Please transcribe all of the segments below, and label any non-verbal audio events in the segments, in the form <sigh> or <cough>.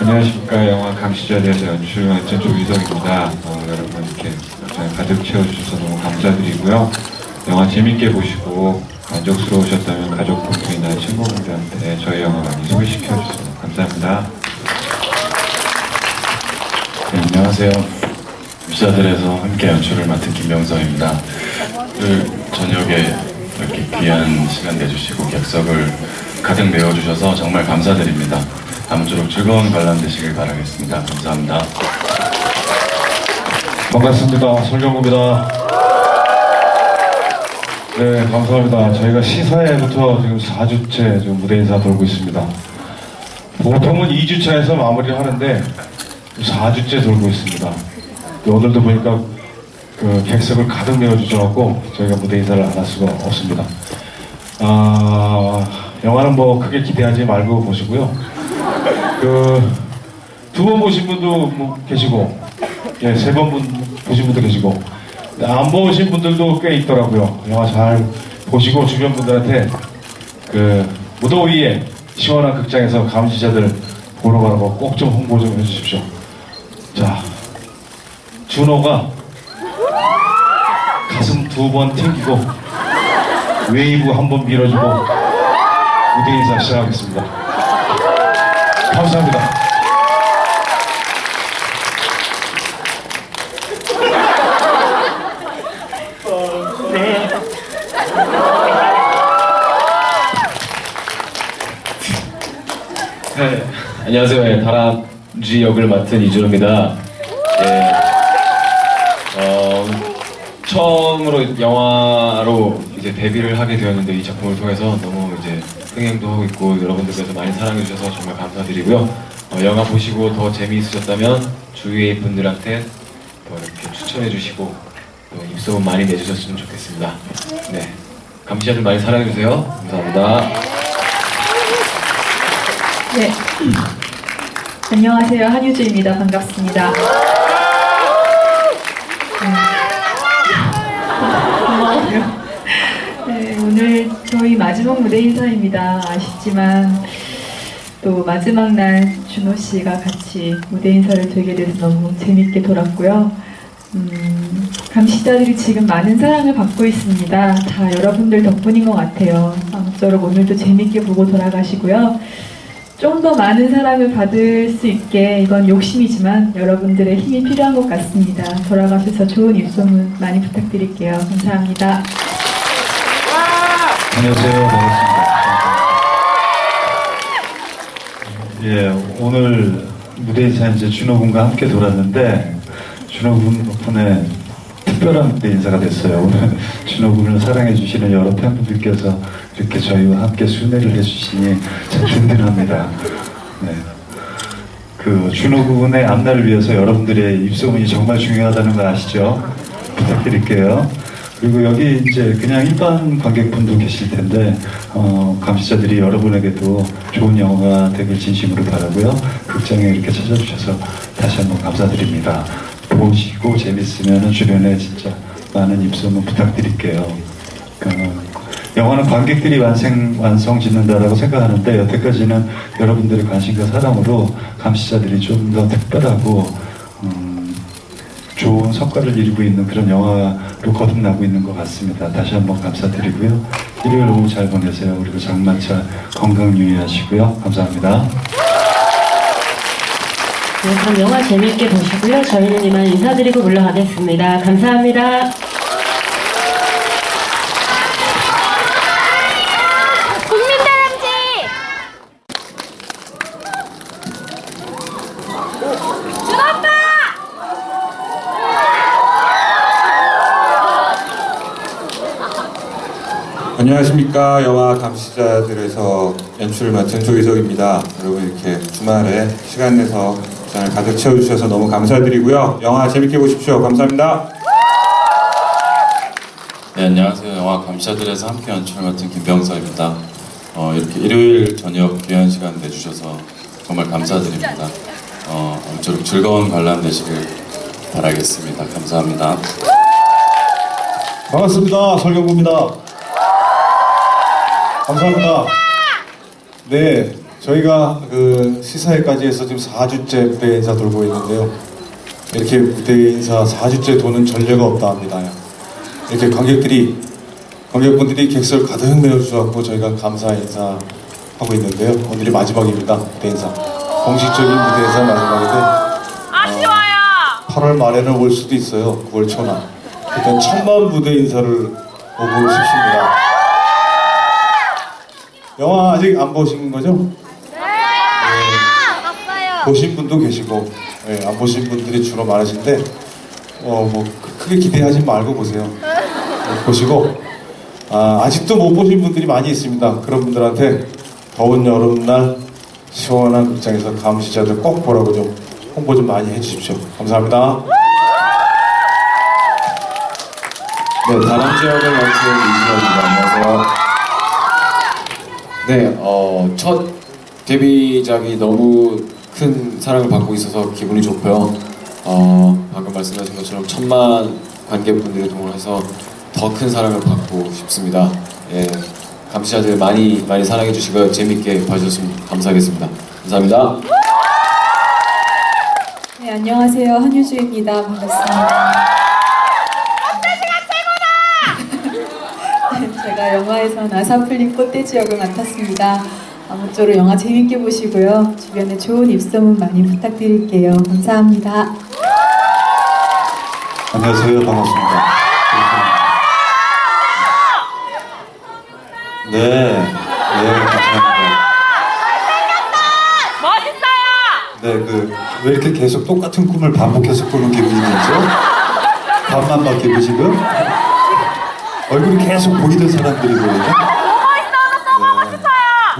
안녕하십니까 영화 감시자리에서 연출 맡은 조희석입니다. 어, 여러분 이렇게 가득 채워주셔서 너무 감사드리고요. 영화 재밌게 보시고 만족스러우셨다면 가족분들이나 친구분들한테 저희 영화 많이 소개시켜 주셔서 감사합니다. 네, 안녕하세요. 유사들에서 함께 연출을 맡은 김병성입니다. 오늘 저녁에 이렇게 귀한 시간 내주시고 객석을 가득 메워주셔서 정말 감사드립니다. 아무쪼록 즐거운 관람 되시길 바라겠습니다. 감사합니다. 반갑습니다. 설경구입니다. 네, 감사합니다. 저희가 시사회부터 지금 4주째 지금 무대 인사 돌고 있습니다. 보통은 2주차에서 마무리를 하는데 4주째 돌고 있습니다. 오늘도 보니까 그 객석을 가득 메워주셔갖고 저희가 무대 인사를 안 할 수가 없습니다. 아, 영화는 뭐 크게 기대하지 말고 보시고요. 그, 두 번 보신 분도 뭐 계시고, 예, 세 번 보신 분도 계시고, 안 보신 분들도 꽤 있더라고요. 영화 잘 보시고 주변 분들한테 그 무더위에 시원한 극장에서 감시자들 보러 거꼭좀 홍보 좀 해주십시오. 자, 준호가 가슴 두 번 튕기고 웨이브 한 번 밀어주고 무대 인사 시작하겠습니다. 감사합니다. 네, 안녕하세요. 예, 다람쥐 역을 맡은 이준호입니다. 처음으로 영화로 이제 데뷔를 하게 되었는데 이 작품을 통해서 너무 이제 흥행도 하고 있고 여러분들께서 많이 사랑해 주셔서 정말 감사드리고요. 어, 영화 보시고 더 재미있으셨다면 주위의 분들한테 더 이렇게 추천해 주시고 또 입소문 많이 내주셨으면 좋겠습니다. 네, 감시자들 많이 사랑해 주세요. 감사합니다. 네. <clears throat> 안녕하세요. 한유주입니다. 반갑습니다. 네. 고마워요. 네, 오늘 저희 마지막 무대 인사입니다. 아쉽지만 또 마지막 날 준호 씨가 같이 무대 인사를 드리게 돼서 너무 재밌게 돌았고요. 음, 감시자들이 지금 많은 사랑을 받고 있습니다. 다 여러분들 덕분인 것 같아요. 아무쪼록 오늘도 재밌게 보고 돌아가시고요. 좀 더 많은 사랑을 받을 수 있게 이건 욕심이지만 여러분들의 힘이 필요한 것 같습니다. 돌아가셔서 좋은 입소문 많이 부탁드릴게요. 감사합니다. 안녕하세요. 반갑습니다. 예, 오늘 무대에서 이제 준호 군과 함께 돌았는데 준호 군 덕분에 특별한 무대 인사가 됐어요. 오늘 준호 군을 사랑해 주시는 여러 팬분들께서 이렇게 저희와 함께 순회를 해주시니 참 든든합니다. 네. 그 준호 군의 앞날을 위해서 여러분들의 입소문이 정말 중요하다는 거 아시죠? 부탁드릴게요. 그리고 여기 이제 그냥 일반 관객분도 계실 텐데 어, 감시자들이 여러분에게도 좋은 영화가 되길 진심으로 바라고요. 극장에 이렇게 찾아주셔서 다시 한번 감사드립니다. 보시고 재밌으면 주변에 진짜 많은 입소문 부탁드릴게요. 어, 영화는 관객들이 완성, 완성 짓는다라고 생각하는데 여태까지는 여러분들의 관심과 사랑으로 감시자들이 좀 더 특별하고 음, 좋은 성과를 이루고 있는 그런 영화로 거듭나고 있는 것 같습니다. 다시 한번 감사드리고요. 일요일 오후 잘 보내세요. 그리고 장마철 건강 유의하시고요. 감사합니다. 네, 그럼 영화 재미있게 보시고요. 저희는 이만 인사드리고 물러가겠습니다. 감사합니다. 국민다람쥐! 준아빠! 안녕하십니까 영화 감시자들에서 연출을 맡은 조희석입니다. 여러분 이렇게 주말에 시간 내서 장을 가득 채워주셔서 너무 감사드리고요. 영화 재밌게 보십시오. 감사합니다. 네, 안녕하세요. 영화 감시자들에서 함께 연출을 맡은 김병서입니다. 어, 이렇게 일요일 저녁 귀한 시간 내주셔서 정말 감사드립니다. 어, 아무쪼록 즐거운 관람 되시길 바라겠습니다. 감사합니다. 반갑습니다. 설경구입니다. 감사합니다. 네, 저희가 그 시사회까지 해서 지금 4주째 무대 인사 돌고 있는데요. 이렇게 무대 인사 4주째 도는 전례가 없다 합니다. 이렇게 관객들이 관객분들이 객석을 가득 메워주셔서 저희가 감사 인사 하고 있는데요. 오늘이 마지막입니다. 무대 인사. 공식적인 무대 인사 마지막인데 아쉬워요. 8월 말에는 올 수도 있어요. 9월 초나. 일단 천만 무대 인사를 보고 싶습니다. 영화 아직 안 보신 거죠? 네. 보신 분도 계시고 예, 안 보신 분들이 주로 많으신데 어 뭐 크게 기대하지 말고 보세요. 네, 보시고 아, 아직도 못 보신 분들이 많이 있습니다. 그런 분들한테 더운 여름날 시원한 극장에서 감시자들 꼭 보라고 좀 홍보 좀 많이 해주십시오. 감사합니다. 네, 다람쥐 역을 맡은 이진혁입니다. 안녕하세요. 네, 어, 첫 데뷔작이 너무 큰 사랑을 받고 있어서 기분이 좋고요. 어, 방금 말씀하신 것처럼 천만 관객분들이 동원해서 더 큰 사랑을 받고 싶습니다. 예, 감시자들 많이 많이 사랑해 주시고요. 재밌게 봐주셨으면 감사하겠습니다. 감사합니다. 네, 안녕하세요. 한유주입니다. 반갑습니다. 네, 제가 영화에서 나사 풀린 꽃돼지 역을 맡았습니다. 아무쪼록 영화 재밌게 보시고요. 주변에 좋은 입소문 많이 부탁드릴게요. 감사합니다. 안녕하세요. 반갑습니다. 네, 네, 감사합니다. 네, 그, 왜 이렇게 계속 똑같은 꿈을 반복해서 꾸는 기분이 들죠? 밤만 바뀌고 지금? 얼굴이 계속 보이던 사람들이 보이네? 네.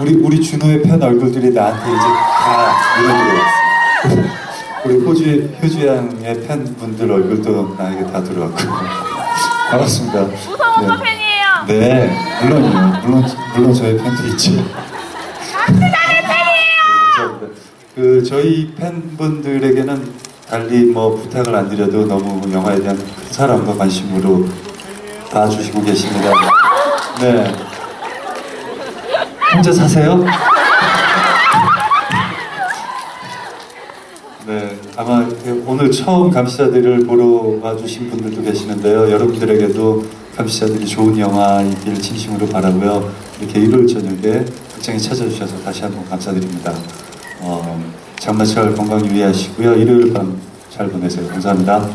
우리, 우리 준호의 팬 얼굴들이 나한테 이제 다 밀어들어왔어. 우리 호주, 효주 양의 팬 분들 얼굴도 나에게 다 들어왔고. 반갑습니다. 무서운 네. 팬이에요. 네, 물론이요. 물론, 물론 저의 팬도 있죠. 감사합니다. 그 저희 팬분들에게는 달리 뭐 부탁을 안 드려도 너무 영화에 대한 큰 사랑과 관심으로 봐주시고 계십니다. 네. 혼자 사세요? 네, 아마 오늘 처음 감시자들을 보러 와주신 분들도 계시는데요. 여러분들에게도 감시자들이 좋은 영화이길 진심으로 바라고요. 이렇게 일요일 저녁에 극장에 찾아주셔서 다시 한번 감사드립니다. 어, 장마철 건강 유의하시고요. 일요일 밤 잘 보내세요. 감사합니다. 네,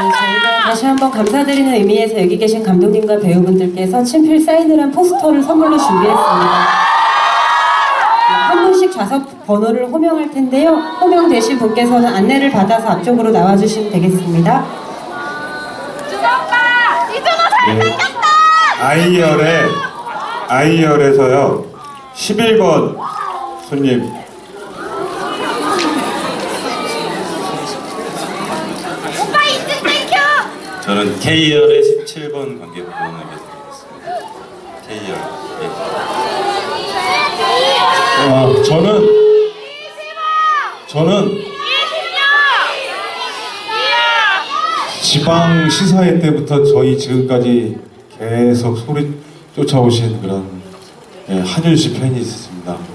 저희가 다시 한번 감사드리는 의미에서 여기 계신 감독님과 배우분들께서 친필 사인을 한 포스터를 선물로 준비했습니다. 네, 한 분씩 좌석 번호를 호명할 텐데요. 호명되신 분께서는 안내를 받아서 앞쪽으로 나와주시면 되겠습니다. 네. 아이열에 아이열에서요 11번 손님 저는 K열의 17번 관객분에게 드리겠습니다. K열. 예. 아, 저는 저는 지방 시사회 때부터 저희 지금까지 계속 소리 쫓아오신 그런 예, 한윤 씨 팬이 있습니다.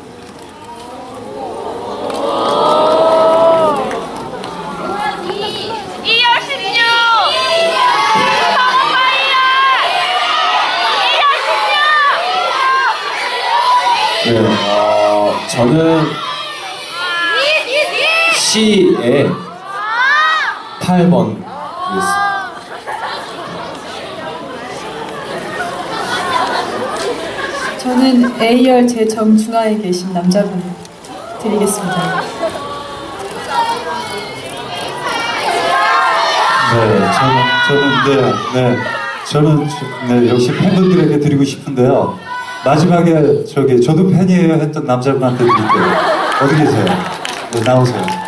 네, 어, 저는 C에 8번 드리겠습니다. 저는 A열 제 정중하에 계신 남자분 드리겠습니다. 네, 저는, 저는, 네, 네. 저는, 네, 역시 팬분들에게 드리고 싶은데요. 마지막에, 저기, 저도 팬이에요 했던 남자분한테 드릴게요. 어디 계세요? 네, 나오세요.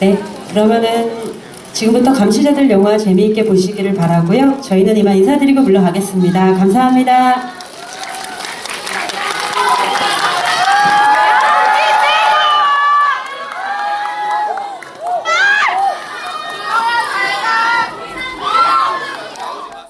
네, 그러면은 지금부터 감시자들 영화 재미있게 보시기를 바라고요. 저희는 이만 인사드리고 물러가겠습니다. 감사합니다.